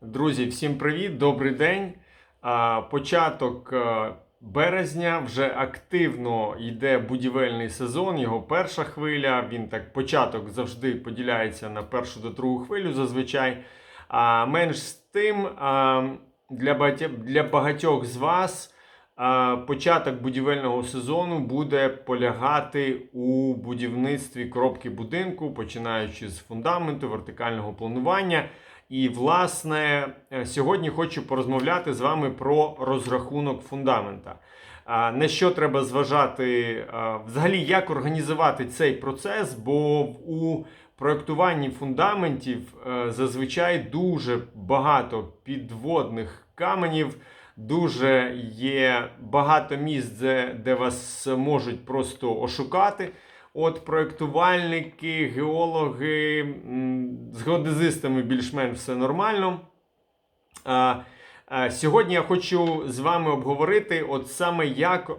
Друзі, всім привіт, добрий день. Початок е, березня вже активно йде будівельний сезон. Його перша хвиля. Він так початок завжди поділяється на першу до другу хвилю зазвичай. А менш з тим, для багатьох, з вас початок будівельного сезону буде полягати у будівництві коробки будинку, починаючи з фундаменту, вертикального планування. І, власне, е, сьогодні хочу порозмовляти з вами про розрахунок фундамента. На що треба зважати, взагалі, як організувати цей процес, бо у проєктуванні фундаментів е, зазвичай дуже багато підводних каменів, дуже є багато місць, де вас можуть просто ошукати. От проєктувальники, геологи, з геодезистами більш-менш все нормально. А, а, Сьогодні я хочу з вами обговорити, от саме як е,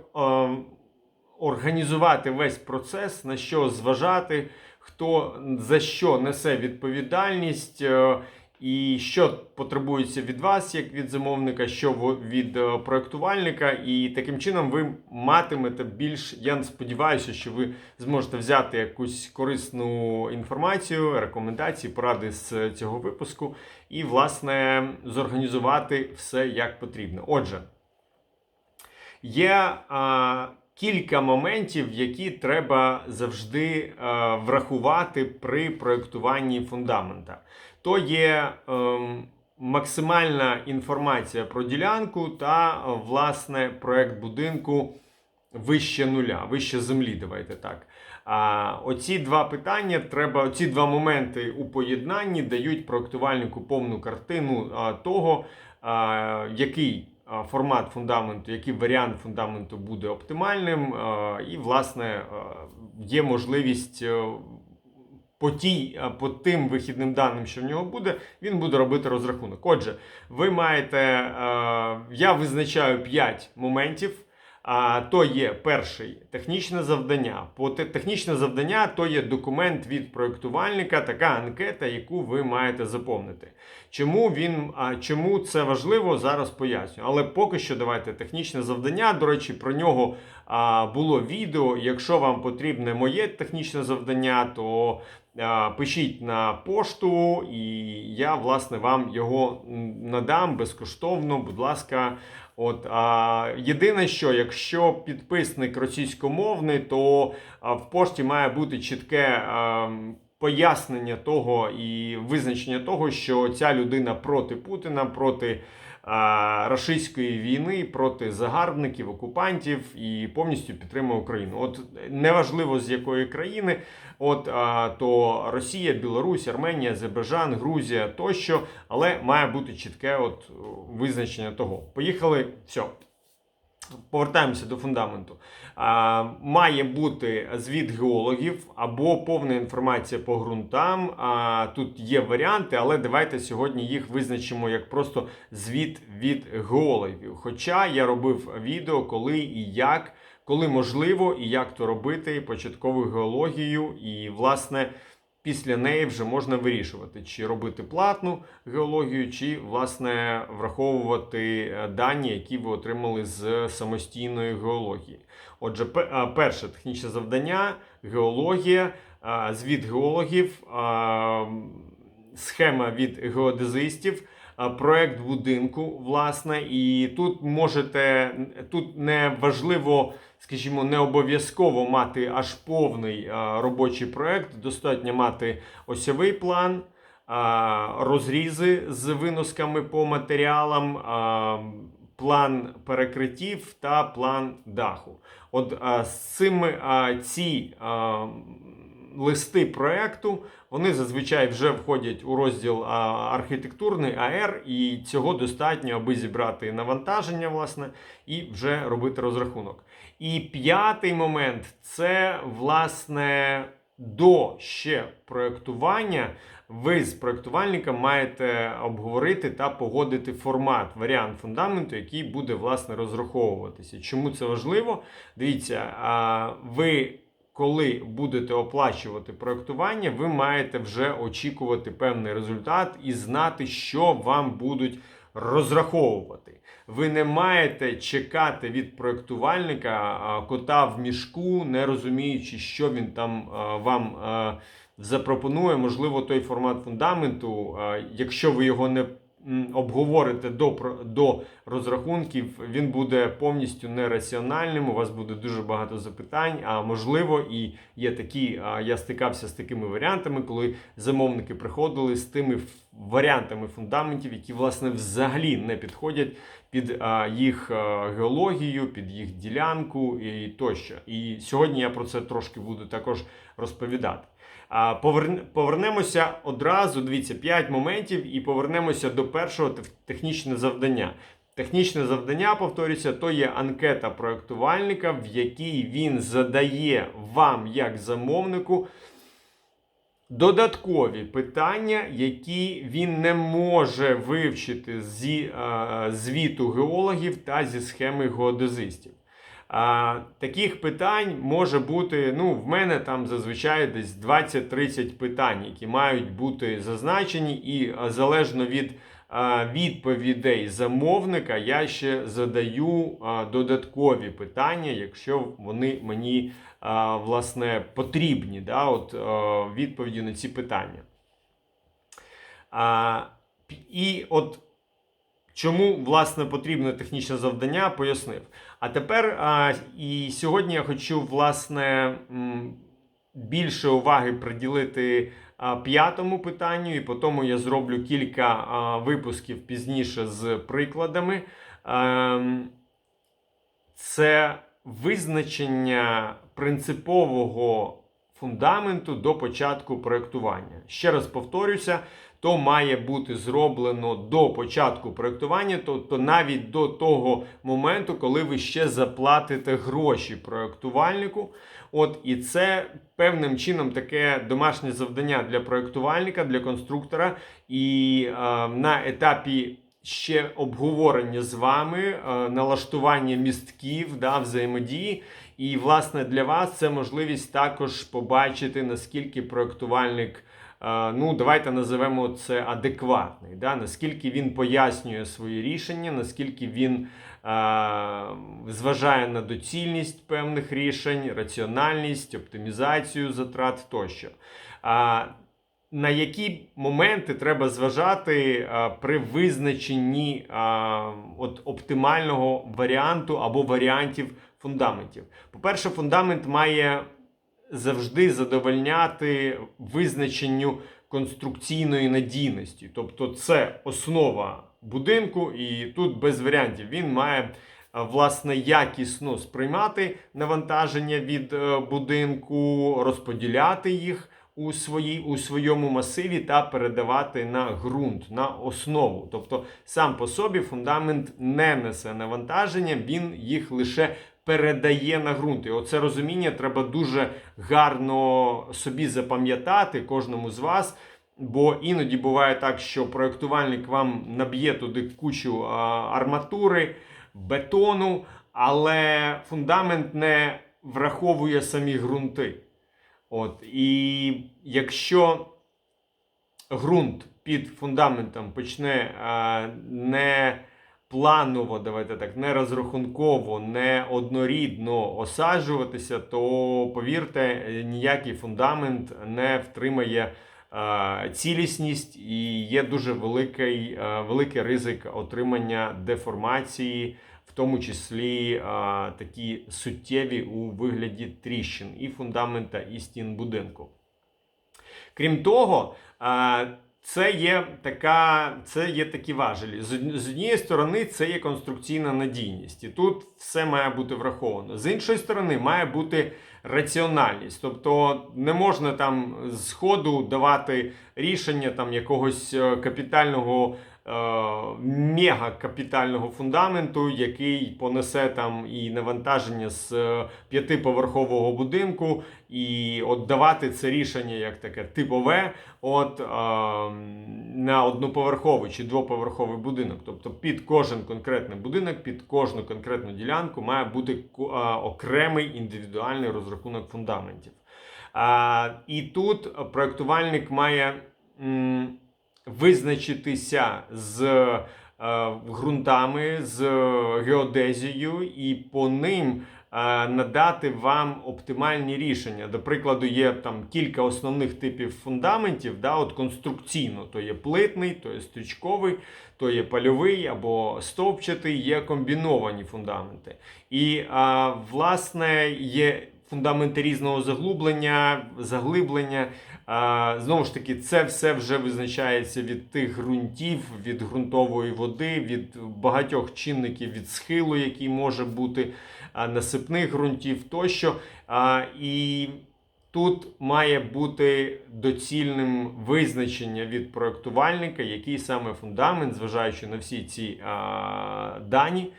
організувати весь процес, на що зважати, хто за що несе відповідальність, е, і що потребується від вас, як від замовника, що від е, проектувальника. І таким чином ви матимете більш. Я сподіваюся, що ви зможете взяти якусь корисну інформацію, рекомендації, поради з цього випуску, і, власне, зорганізувати все як потрібно. Отже, є а, кілька моментів, які треба завжди а, врахувати при проєктуванні фундамента. То є ем, максимальна інформація про ділянку та, е, власне, проєкт будинку вище нуля, вище землі, давайте так. А оці два питання треба, оці два моменти у поєднанні дають проектувальнику повну картину того, який формат фундаменту, який варіант фундаменту буде оптимальним, і, власне, є можливість. Е, По, тій, по тим вихідним даним, що в нього буде, він буде робити розрахунок. Отже, ви маєте, е, я визначаю 5 моментів. А то є перший технічне завдання. По технічне завдання то є документ від проєктувальника, така анкета, яку ви маєте заповнити. Чому він, а чому це важливо, зараз поясню. Але поки що давайте технічне завдання. До речі, про нього а, було відео. Якщо вам потрібне моє технічне завдання, то пишіть на пошту, і я власне вам його надам безкоштовно. Будь ласка. От а, єдине, що якщо підписник російськомовний, то а, в пошті має бути чітке а, пояснення того і визначення того, що ця людина проти Путіна, проти рашистської війни, проти загарбників, окупантів і повністю підтримує Україну. От неважливо з якої країни, от то Росія, Білорусь, Арменія, Азербайджан, Грузія тощо, але має бути чітке от визначення того. Поїхали, все. Повертаємося до фундаменту. А, має бути звіт геологів або повна інформація по ґрунтам. А, тут є варіанти, але давайте сьогодні їх визначимо як просто звіт від геологів. Хоча я робив відео, коли і як, коли можливо, і як то робити початкову геологію, і власне. Після неї вже можна вирішувати, чи робити платну геологію, чи власне враховувати е, дані, які ви отримали з самостійної геології. Отже, пе- перше технічне завдання геологія, звіт геологів, схема від геодезистів. Проект будинку, власне, і тут можете тут не важливо, скажімо, не обов'язково мати аж повний а, робочий проект. Достатньо мати осьовий план, а, розрізи з виносками по матеріалам, а, план перекриттів та план даху. От з цими ці листи проекту вони зазвичай вже входять у розділ архітектурний АР, і цього достатньо, аби зібрати навантаження, власне, і вже робити розрахунок. І п'ятий момент це власне до ще проектування. Ви з проектувальником маєте обговорити та погодити формат, варіант фундаменту, який буде власне розраховуватися. Чому це важливо? Дивіться, ви коли будете оплачувати проектування, ви маєте вже очікувати певний результат і знати, що вам будуть розраховувати. Ви не маєте чекати від проектувальника кота в мішку, не розуміючи, що він там вам запропонує. Можливо, той формат фундаменту, якщо ви його не обговорите до, до розрахунків, він буде повністю нераціональним. У вас буде дуже багато запитань. А можливо, і є такі. Я стикався з такими варіантами, коли замовники приходили з тими варіантами фундаментів, які власне взагалі не підходять під їх геологію, під їх ділянку і тощо. І сьогодні я про це трошки буду також розповідати. Повернемося одразу. Дивіться, 5 моментів, і повернемося до першого технічне завдання. Технічне завдання, повторюся, то є анкета проектувальника, в якій він задає вам, як замовнику, додаткові питання, які він не може вивчити зі е, звіту геологів та зі схеми геодезистів. А, таких питань може бути, ну, в мене там зазвичай десь 20-30 питань, які мають бути зазначені, і залежно від а, відповідей замовника, я ще задаю а, додаткові питання, якщо вони мені а, власне потрібні, да, от, а, відповіді на ці питання. А, і от Чому власне потрібне технічне завдання, пояснив. А тепер а, і сьогодні я хочу власне більше уваги приділити а, п'ятому питанню, і по тому я зроблю кілька а, випусків пізніше з прикладами. Ем, це визначення принципового фундаменту до початку проєктування. Ще раз повторюся, то має бути зроблено до початку проєктування, тобто навіть до того моменту, коли ви ще заплатите гроші проєктувальнику. От і це певним чином таке домашнє завдання для проєктувальника, для конструктора. І е, на етапі ще обговорення з вами, е, налаштування містків, да, взаємодії. І, власне, для вас це можливість також побачити, наскільки проєктувальник, е, ну, давайте називемо це адекватний, да, наскільки він пояснює свої рішення, наскільки він е, зважає на доцільність певних рішень, раціональність, оптимізацію затрат тощо. На які моменти треба зважати а, при визначенні а, от, оптимального варіанту або варіантів фундаментів? По-перше, фундамент має завжди задовольняти визначенню конструкційної надійності. Тобто, це основа будинку, і тут без варіантів він має. Власне, якісно сприймати навантаження від е, будинку, розподіляти їх у, своїй, у своєму масиві та передавати на ґрунт, на основу. Тобто сам по собі фундамент не несе навантаження, він їх лише передає на ґрунт. І оце розуміння треба дуже гарно собі запам'ятати кожному з вас. Бо іноді буває так, що проєктувальник вам наб'є туди кучу арматури, бетону, але фундамент не враховує самі ґрунти. От, і якщо ґрунт під фундаментом почне а, не планово, давайте так, не розрахунково, не однорідно осаджуватися, то повірте, ніякий фундамент не втримає а, цілісність і є дуже великий, а, великий ризик отримання деформації в тому числі а, такі суттєві у вигляді тріщин і фундамента, і стін будинку. Крім того, це є така, це є такі важелі. З, од- з однієї сторони, це є конструкційна надійність, і тут все має бути враховано. З іншої сторони, має бути раціональність. Тобто не можна там з ходу давати рішення там якогось е, капітального мега капітального фундаменту, який понесе там і навантаження з е, п'ятиповерхового будинку, і от давати це рішення як таке типове, от е, на одноповерховий чи двоповерховий будинок. Тобто під кожен конкретний будинок, під кожну конкретну ділянку має бути е, окремий індивідуальний розрахунок фундаментів. А, і тут проектувальник має м, визначитися з е, ґрунтами, з геодезією, і по ним е, надати вам оптимальні рішення. До прикладу, є там кілька основних типів фундаментів, да, от конструкційно, то є плитний, то є стрічковий, то є польовий або стовпчатий, є комбіновані фундаменти. І а, власне є фундаменти різного заглублення, заглиблення. Знову ж таки, це все вже визначається від тих ґрунтів, від ґрунтової води, від багатьох чинників від схилу, який може бути, насипних ґрунтів тощо. І Тут має бути доцільним визначення від проектувальника, який саме фундамент, зважаючи на всі ці дані,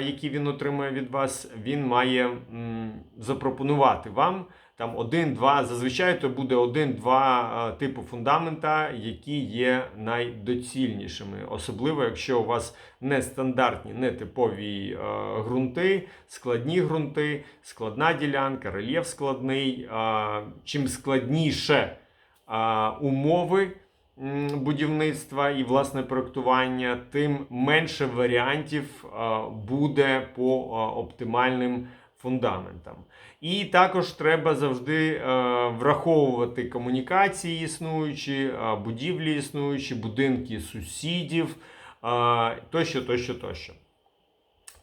які він отримує від вас, він має запропонувати вам там один-два. Зазвичай то буде один-два типу фундамента, які є найдоцільнішими, особливо якщо у вас нестандартні, нетипові е, ґрунти, складні ґрунти, складна ділянка, рельєф складний. Е, чим складніше е, умови будівництва і власне проектування, тим менше варіантів е, буде по е, оптимальним фундаментам. І також треба завжди е, враховувати комунікації існуючі, е, будівлі існуючі, будинки сусідів, е, тощо, тощо, тощо.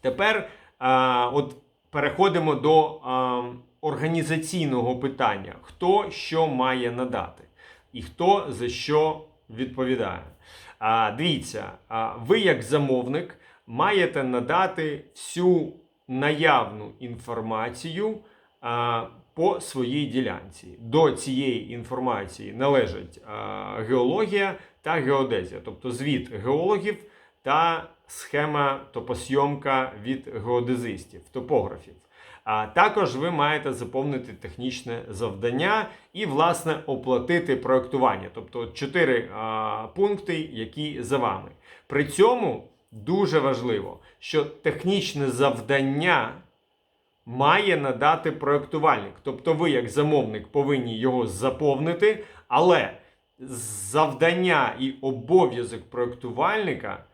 Тепер е, от переходимо до е, організаційного питання: хто що має надати, і хто за що відповідає. А, дивіться, а, ви як замовник маєте надати всю наявну інформацію по своїй ділянці. До цієї інформації належать геологія та геодезія, тобто звіт геологів та схема топосйомка від геодезистів, топографів. А також ви маєте заповнити технічне завдання і, власне, оплатити проектування, тобто чотири пункти, які за вами. При цьому дуже важливо, що технічне завдання має надати проектувальник. Тобто, ви, як замовник, повинні його заповнити, але завдання і обов'язок проектувальника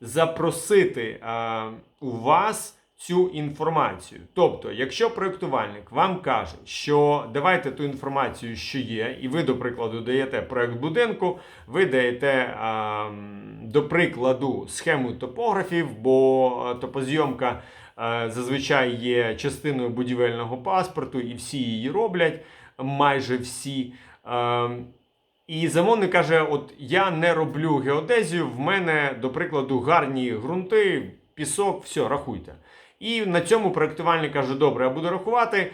запросити е, у вас цю інформацію. Тобто, якщо проектувальник вам каже, що давайте ту інформацію, що є, і ви, до прикладу, даєте проект будинку, ви даєте, а, до прикладу, схему топографів, бо топозйомка а, зазвичай є частиною будівельного паспорту, і всі її роблять, майже всі. А, і замовник каже: от я не роблю геодезію, в мене, до прикладу, гарні ґрунти, пісок, все, рахуйте. І на цьому проєктувальник каже: добре, я буду рахувати,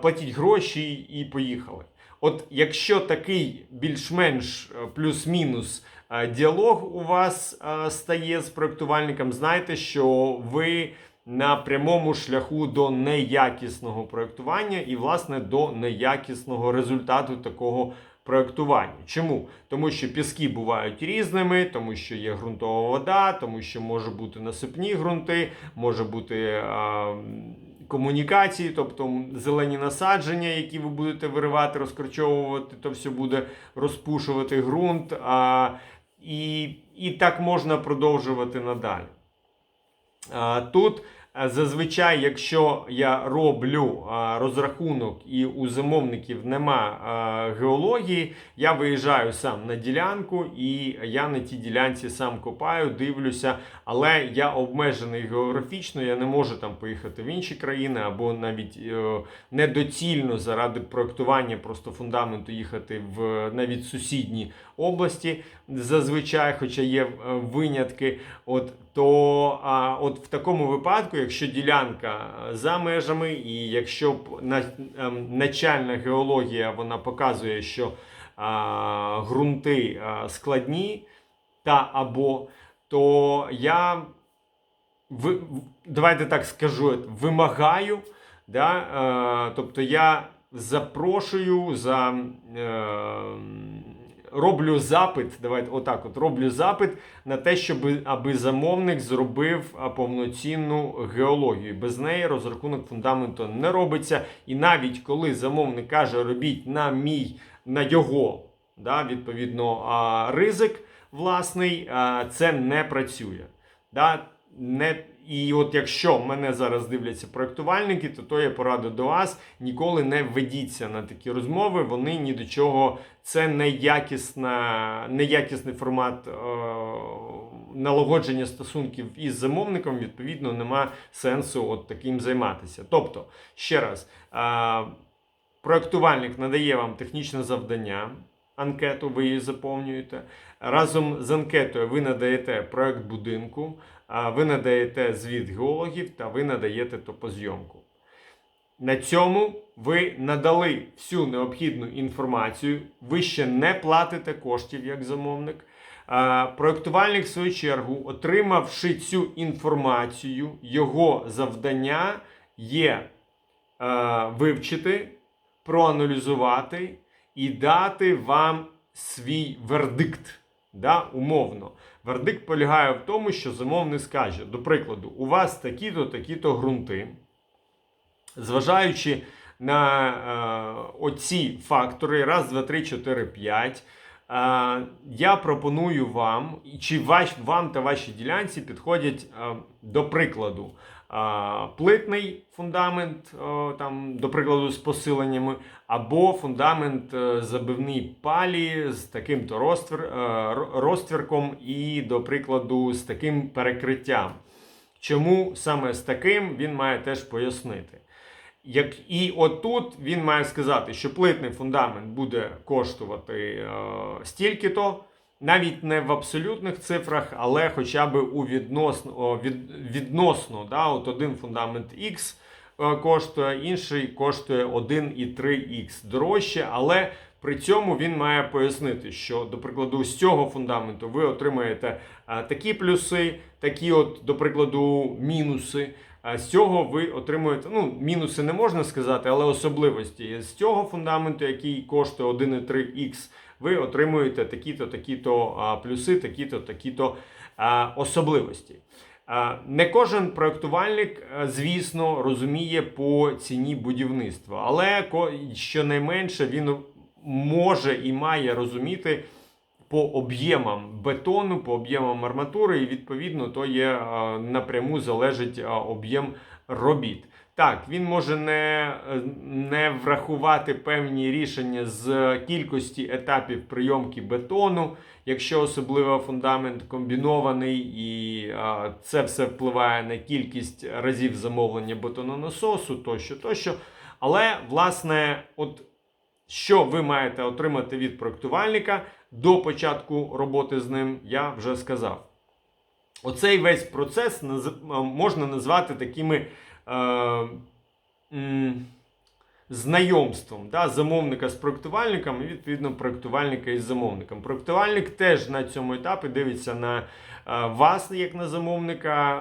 платіть гроші і поїхали. От якщо такий більш-менш е, плюс-мінус е, діалог у вас е, стає з проєктувальником, знайте, що ви на прямому шляху до неякісного проєктування і, власне, до неякісного результату такого проєктування. Чому? Тому що піски бувають різними, тому що є ґрунтова вода, тому що може бути насипні ґрунти, може бути а, комунікації, тобто зелені насадження, які ви будете виривати, розкорчовувати, то все буде розпушувати ґрунт. А, і, і так можна продовжувати надалі. А, Тут е, зазвичай, якщо я роблю розрахунок і у замовників нема геології, я виїжджаю сам на ділянку і я на тій ділянці сам копаю, дивлюся, але я обмежений географічно, я не можу там поїхати в інші країни або навіть е, недоцільно заради проектування просто фундаменту їхати в навіть сусідні області зазвичай, хоча є е, винятки. От то а, от в такому випадку, якщо ділянка е, за межами, і якщо на, ем, начальна геологія вона показує, що а, ґрунти а, складні, та або, то я ви, давайте так скажу, вимагаю, да, е, тобто я запрошую за. Е, Роблю запит, давайте отак, от роблю запит на те, щоб аби замовник зробив повноцінну геологію. Без неї розрахунок фундаменту не робиться. І навіть коли замовник каже, робіть на мій, на його да, відповідно ризик власний, це не працює. Да? Не, І от якщо мене зараз дивляться проектувальники, то то я пораду до вас. Ніколи не ведіться на такі розмови. Вони ні до чого, це неякісна, неякісний формат е, налагодження стосунків із замовником. Відповідно, нема сенсу от таким займатися. Тобто, ще раз, е, проектувальник надає вам технічне завдання. Анкету ви її заповнюєте. Разом з анкетою ви надаєте проект будинку, ви надаєте звіт геологів та ви надаєте топозйомку. На цьому ви надали всю необхідну інформацію, ви ще не платите коштів як замовник. Проектувальник, в свою чергу, отримавши цю інформацію, його завдання є е, вивчити, проаналізувати і дати вам свій вердикт. Да, Умовно. Вердикт полягає в тому, що замовник скаже, до прикладу, у вас такі-то, такі-то ґрунти. Зважаючи на е, оці фактори, раз, два, три, чотири, п'ять, е, я пропоную вам, чи ваш, вам та вашій ділянці підходять е, до прикладу. Плитний фундамент, е, там, до прикладу, з посиленнями, або фундамент е, забивний палі з таким-то розтвір, е, розтвірком і, до прикладу, з таким перекриттям. Чому саме з таким він має теж пояснити. Як і отут він має сказати, що плитний фундамент буде коштувати е, стільки-то, навіть не в абсолютних цифрах, але хоча б у відносно, від, відносно да, от один фундамент X е, коштує, інший коштує 1,3X дорожче, але при цьому він має пояснити, що, до прикладу, з цього фундаменту ви отримаєте е, такі плюси, такі, от, до прикладу, мінуси. А з цього ви отримуєте, ну, мінуси не можна сказати, але особливості. З цього фундаменту, який коштує 1,3х, ви отримуєте такі-то, такі-то плюси, такі-то, такі-то особливості. Не кожен проектувальник, звісно, розуміє по ціні будівництва, але щонайменше він може і має розуміти по об'ємам бетону, по об'ємам арматури, і відповідно то є е, напряму залежить е, об'єм робіт. Так, він може не, е, не врахувати певні рішення з кількості етапів прийомки бетону, якщо особливо фундамент комбінований, і е, це все впливає на кількість разів замовлення бетононасосу, тощо, тощо. Але, власне, от що ви маєте отримати від проектувальника до початку роботи з ним, я вже сказав. Оцей весь процес можна назвати такими знайомством да, замовника з проектувальником і відповідно проектувальника із замовником. Проектувальник теж на цьому етапі дивиться на е, вас як на замовника,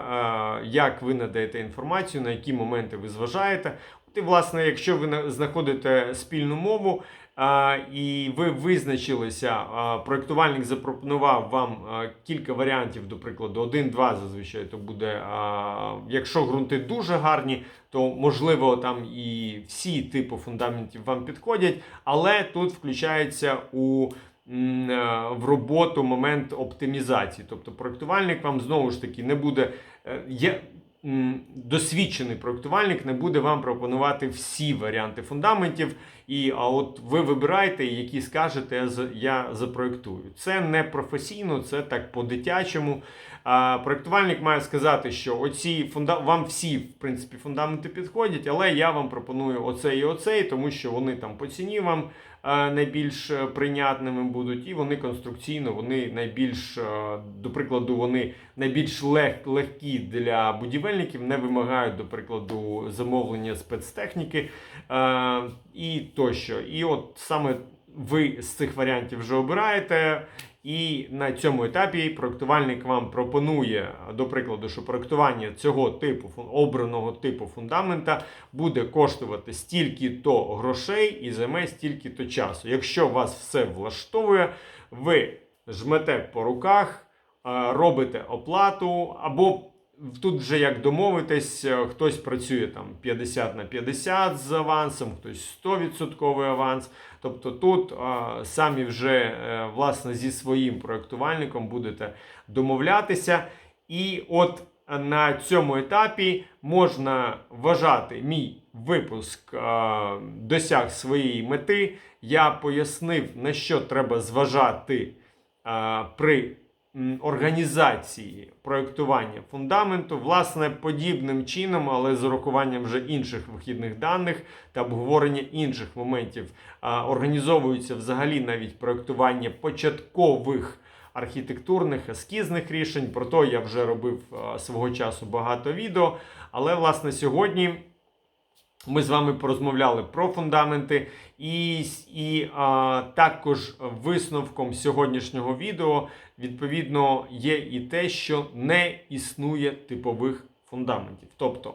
е, як ви надаєте інформацію, на які моменти ви зважаєте. І, власне, якщо ви на- знаходите спільну мову, а, і ви визначилися, а, проектувальник запропонував вам а, кілька варіантів, до прикладу, один-два зазвичай то буде. А, якщо ґрунти дуже гарні, то можливо там і всі типи фундаментів вам підходять, але тут включається у в роботу момент оптимізації. Тобто проектувальник вам знову ж таки не буде. е, Є, досвідчений проектувальник не буде вам пропонувати всі варіанти фундаментів. І а от ви вибираєте, які скажете, я за- я запроектую. Це не професійно, це так по-дитячому. Проектувальник має сказати, що оці фунда... вам всі в принципі фундаменти підходять, але я вам пропоную оцей і оцей, тому що вони там по ціні вам найбільш е, прийнятними будуть, і вони конструкційно, вони найбільш, е, до прикладу, вони найбільш лег... легкі для будівельників, не вимагають, до прикладу, замовлення спецтехніки е, і тощо. І от саме ви з цих варіантів вже обираєте. І на цьому етапі проектувальник вам пропонує, до прикладу, що проектування цього типу обраного типу фундамента буде коштувати стільки-то грошей і займе стільки-то часу. Якщо вас все влаштовує, ви жмете по руках, е, робите оплату, або тут вже як домовитись, е, хтось працює там 50 на 50 з авансом, хтось 100% аванс. Тобто тут е, самі вже е, власне зі своїм проектувальником будете домовлятися. І от на цьому етапі можна вважати мій випуск е, досяг своєї мети. Я пояснив, на що треба зважати е, при організації проєктування фундаменту, власне, подібним чином, але з урахуванням вже інших вихідних даних та обговорення інших моментів, організовується взагалі навіть проєктування початкових архітектурних ескізних рішень. Про то я вже робив свого часу багато відео. Але власне сьогодні. Ми з вами порозмовляли про фундаменти, і, і а, також висновком сьогоднішнього відео відповідно є і те, що не існує типових фундаментів. Тобто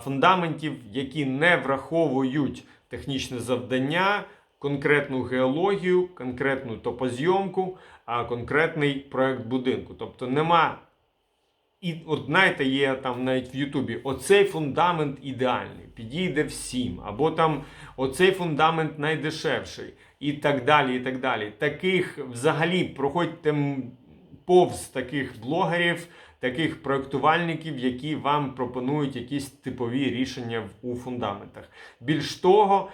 фундаментів, які не враховують технічне завдання, конкретну геологію, конкретну топозйомку, а конкретний проект будинку. Тобто нема і от знаєте, є там навіть в Ютубі оцей фундамент ідеальний, підійде всім, або там оцей фундамент найдешевший, і так далі. і так далі. Таких взагалі проходьте повз таких блогерів, таких проєктувальників, які вам пропонують якісь типові рішення у фундаментах. Більш того,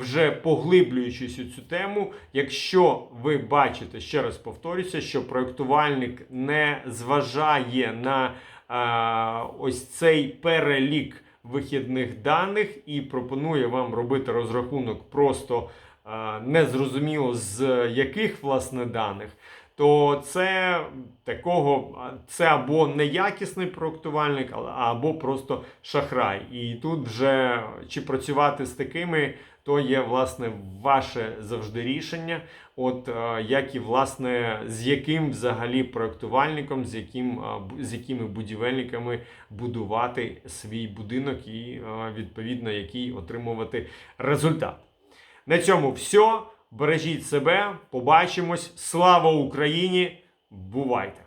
вже поглиблюючись у цю тему, якщо ви бачите, ще раз повторюся, що проєктувальник не зважає на ось цей перелік вихідних даних і пропонує вам робити розрахунок просто незрозуміло з яких власне даних. То це такого це або неякісний проектувальник, або просто шахрай. І тут вже чи працювати з такими, то є власне ваше завжди рішення. От е, як і власне з яким взагалі проектувальником, з яким е, з якими будівельниками будувати свій будинок і е, відповідно який отримувати результат. На цьому все. Бережіть себе, побачимось. Слава Україні! Бувайте!